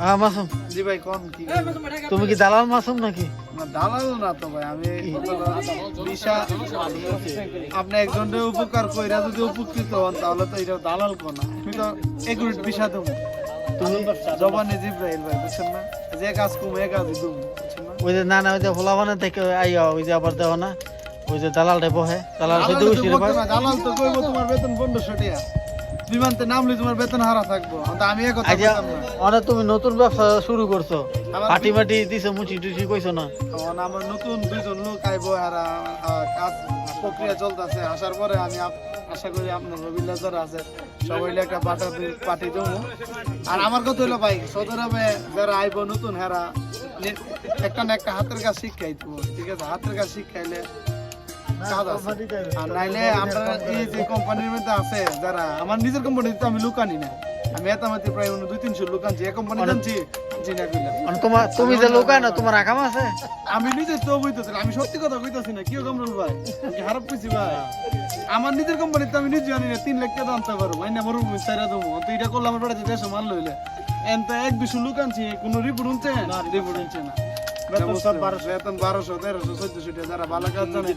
হ্যাঁ মাসুম। জি ভাই কোন কি? তুমি কি দালাল মাসুম নাকি? না, দালাল না তো ভাই আমি বিশা আপনি একজনের উপকার কইরা যদি উপকৃত হন তাহলে তো এটা দালাল কোন? আমি তো বিশা দেবো তুমি জবানে জিব্রাইল ভাই বুঝছেন না? যে কাজ কম এ কাজই দেবো ওই যে না না ওই যে ফোলাবানে থেকে আইয়া ওই যে আবার দেও না ওই যে দালালটা বহে দালাল দালাল তো দালাল কইবো তোমার বেতন টাকা। বিমানতে নামলে তোমার বেতন হারা থাকব। আমি এক কথা আচ্ছা বলতাম না। তুমি নতুন ব্যবসা শুরু করছ। পাটি মাটি দিছো মুচি টুচি কইছো না? তখন আমার নতুন দুইজন লোক আইবো আর কাজ প্রক্রিয়া চলতেছে। আসার পরে আমি আশা করি আপনার রবিল্লা যারা আছে। সবাই একটা পাঠা পাঠি দেবো আর আমার কথা হলো ভাই সদর হবে যারা আইবো নতুন হেরা একটা না একটা হাতের কাজ শিখাই দেবো। ঠিক আছে? হাতের কাজ শিখাইলে কাজ আছে। আর নাইলে আমরা এই যে কোম্পানির মধ্যে আছে যারা আমার নিজের কোম্পানিতে আমি লোক আনি না। আমি এতামাতে প্রায় দুই তিনশো লোক আনছি। এক কোম্পানি আনছি চিনা কইলাম আর তোমার তুমি যে লোক না তোমার আকাম আছে? আমি নিজে তো বইতেছি না, আমি সত্যি কথা কইতাছি না। কিও কামরুল ভাই? কি খারাপ কইছি ভাই? আমার নিজের কোম্পানিতে আমি নিজে জানি না তিন লাখ টাকা আনতে পারব। মাইনা মরু সাইরা দেবো। তো এটা করলে আমার বেড়াতে দেশে মাল লইলে। এনতে এক দুশো লোক আনছি কোনো রিপোর্ট উনছে না রিপোর্ট উনছে না। বেতন সব বারোশো বেতন বারোশো তেরোশো চোদ্দশো টাকা যারা ভালো কাজ জানে